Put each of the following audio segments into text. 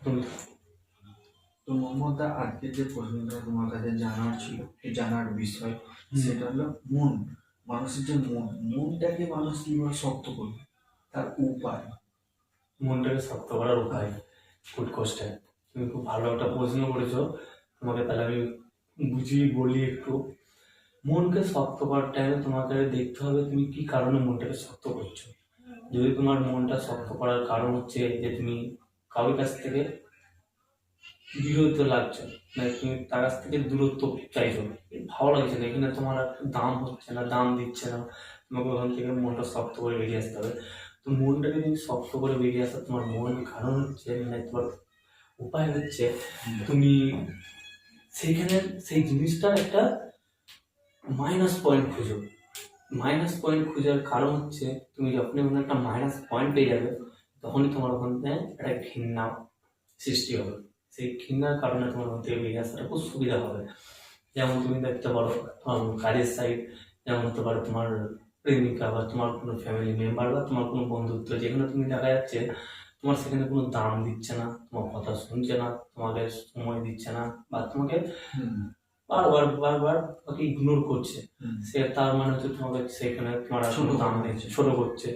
তো দা আজকে যে প্রশ্নটা তোমার কাছে জানার ছিল জানার বিষয় সেটা হলো মন মানুষের যে মন মনটাকে মানুষ কীভাবে শক্ত করবে? তার উপায়। মনটাকে শক্ত করার উপায় গুড কোশ্চেন তুমি খুব ভালো একটা প্রশ্ন করেছ। তোমাকে তাহলে আমি বুঝিয়ে বলি একটু। মনকে শক্ত করার টাইমে তোমাকে দেখতে হবে তুমি কি কারণে মনটাকে শক্ত করছ। যদি তোমার মনটা শক্ত করার কারণ হচ্ছে যে তুমি কারোর কাছ থেকে বিরত লাগছে মানে তুমি তার কাছ থেকে দূরত্ব চাইছো। ভালো লাগছে না, এখানে তোমার দাম হচ্ছে না, দাম দিচ্ছে না। তোমাকে ওখান থেকে মনটা শক্ত করে বেরিয়ে আসতে হবে। তো মনটাকে তুমি শক্ত করে বেরিয়ে আসা, তোমার মন কারণ হচ্ছে মানে তোমার উপায় হচ্ছে, তুমি সেইখানে সেই জিনিসটার একটা মাইনাস পয়েন্ট খুঁজো। মাইনাস পয়েন্ট খোঁজার কারণ হচ্ছে, তুমি যখনই কোনো একটা মাইনাস পয়েন্ট পেয়ে যাবে তখনই তোমার ওখান থেকে একটা ঘৃণা সৃষ্টি হবে। সেই ঘৃণার কারণে তোমার ওখান থেকে বেরিয়ে আসাটা খুব সুবিধা হবে। যেমন তুমি দেখতে পারো কাজের সাইড যেমন হতে পারে তোমার প্রেমিকা বা তোমার কোনো ফ্যামিলি মেম্বার বা তোমার কোনো বন্ধুত্ব যেখানে তুমি দেখা যাচ্ছে তোমার সেখানে কোনো দাম দিচ্ছে না তোমার কথা শুনছে না তোমাকে সময় দিচ্ছে না বা তোমাকে বারবার বারবার তোমাকে ইগনোর করছে। সে তার মানে হচ্ছে তোমাকে সেখানে তোমার ছোট দাম দিচ্ছে ছোট করছে।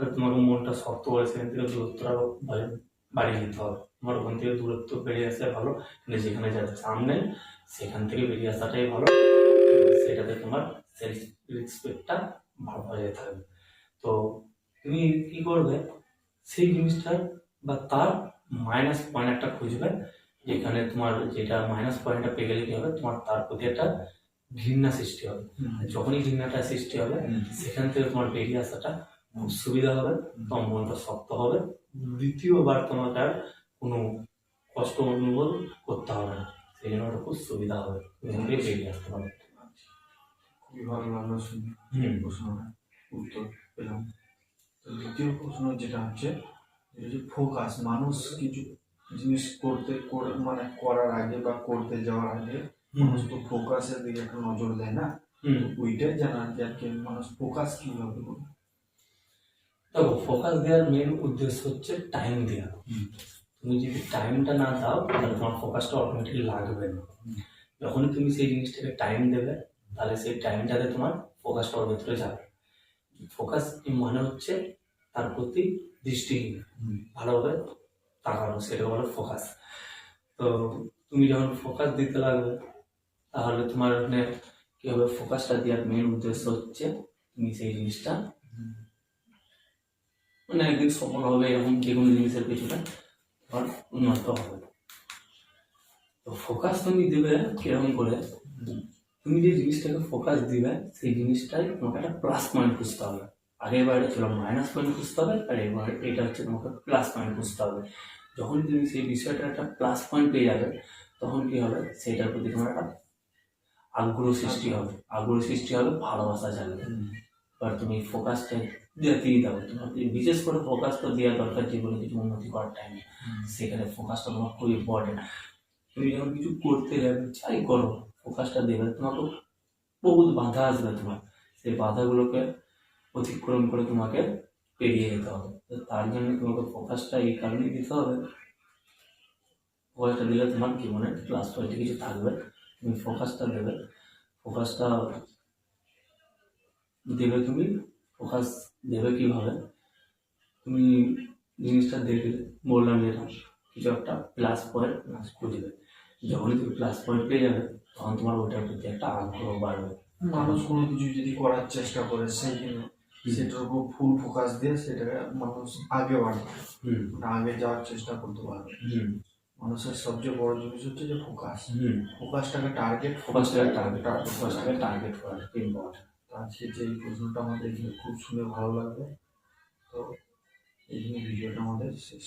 তাহলে তোমার মনটা শক্ত করে সেখান থেকে দূরত্বটা বাড়ি- বাড়িয়ে নিতে হবে। তোমার ওখান থেকে দূরত্ব বেরিয়ে আসা ভালো কিন্তু যেখানে যার চাম নেই সেখান থেকে বেরিয়ে আসাটাই ভালো। সেটাতে তোমার সেলফ রেসপেক্টটা বজায় থাকবে তো তুমি কি করবে সেই জিনিসটার বা তার মাইনাস পয়েন্ট একটা খুঁজবে যেখানে তোমার যেটা মাইনাস পয়েন্টটা পেয়ে গেলে কি হবে তোমার তার প্রতি একটা ঘৃণা সৃষ্টি হবে। যখনই ঘৃণাটা সৃষ্টি হবে সেখান থেকে তোমার বেরিয়ে আসাটা সুবিধা হবে তোমার মনটা শক্ত হবে। দ্বিতীয়বার তোমাকে আর কোনো কষ্ট অনুভব করতে হবে না। সেই জন্য ওটা খুব সুবিধা হবে। তুমি এখান থেকে বেরিয়ে আসতে পারবে খুবই ভালো লাগল শুনে। হুম। প্রশ্নটা উত্তর পেলাম। তো দ্বিতীয় প্রশ্ন যেটা হচ্ছে হচ্ছে ফোকাস মানুষ কিছু জিনিস করতে করে মানে করার আগে বা করতে যাওয়ার আগে মানুষ তো ফোকাসের দিকে একটা নজর দেয় না? ওইটাই জানার যে আর কি মানুষ ফোকাস কীভাবে করবে? দেখো ফোকাস দেওয়ার মেন উদ্দেশ্য হচ্ছে টাইম দেওয়া। তুমি যদি টাইমটা না দাও তাহলে তোমার ফোকাসটা অটোমেটিক লাগবে না। হুম। যখনই তুমি সেই জিনিসটাকে টাইম দেবে তাহলে সেই টাইমটাতে তোমার ফোকাসটা ওর ভেতরে যাবে। ফোকাস মানে হচ্ছে তার প্রতি দৃষ্টিহীন ভালোভাবে তাকানো সেটা বলে ফোকাস তো তুমি যখন ফোকাস দিতে লাগবে তাহলে তোমার ওখানে কি হবে? ফোকাসটা দেওয়ার মেন উদ্দেশ্য হচ্ছে তুমি সেই জিনিসটা মানে একদিন সফল হবে এরকম যে কোনো জিনিসের পিছনে তোমার উন্নত হবে। তো ফোকাস তুমি দেবে কীরকম করে? তুমি যে জিনিসটাকে ফোকাস দিবে, সেই জিনিসটাই তোমাকে একটা প্লাস পয়েন্ট খুঁজতে হবে। আগের বার ছিল মাইনাস পয়েন্ট খুঁজতে হবে, আর এবার এটা হচ্ছে তোমাকে প্লাস পয়েন্ট খুঁজতে হবে। যখন তুমি সেই বিষয়টা একটা প্লাস পয়েন্ট পেয়ে যাবে, তখন কি হবে? সেটার প্রতি তোমার একটা আগ্রহ সৃষ্টি হবে। আগ্রহ সৃষ্টি হবে, ভালোবাসা জানবে এবার তুমি ফোকাসটা দিতেই দাও। তোমার বিশেষ করে ফোকাসটা দেওয়া দরকার জীবনে কিছু উন্নতি করার টাইমে সেখানে ফোকাসটা তোমার খুব ইম্পর্টেন্ট তুমি যখন কিছু করতে যাবে যাই করো ফোকাসটা দেবে। তোমাকে বহুত বাধা আসবে তোমার। সেই বাধাগুলোকে অতিক্রম করে তোমাকে পেরিয়ে যেতে হবে। তো তার জন্য তোমাকে ফোকাসটা এই কারণেই দিতে হবে। ফোকাসটা দিলে তোমার জীবনে প্লাস পয়েন্টে কিছু থাকবে। তুমি ফোকাসটা দেবে। ফোকাসটা দেবে তুমি ফোকাস দেবে কীভাবে? তুমি জিনিসটা দেখলে বললাম যেটা কিছু একটা প্লাস পয়েন্ট খুঁজবে যখনই তুমি প্লাস পয়েন্ট পেয়ে যাবে তখন তোমার ওইটার প্রতি একটা আগ্রহ বাড়বে। মানুষ কোনো কিছু যদি করার চেষ্টা করে সেই সেটার উপর ফুল ফোকাস দিয়ে সেটাকে মানুষ আগে বাড়বে। মানে আগে যাওয়ার চেষ্টা করতে পারবে। মানুষের সবচেয়ে বড় জিনিস হচ্ছে যে ফোকাস ফোকাসটাকে টার্গেট ফোকাসটাকে টার্গেট ফোকাসটাকে টার্গেট করা ইম্পর্টেন্ট আজকে যে এই প্রশ্নটা আমাদের খুব শুনে ভালো লাগবে তো এই জন্য ভিডিওটা আমাদের শেষ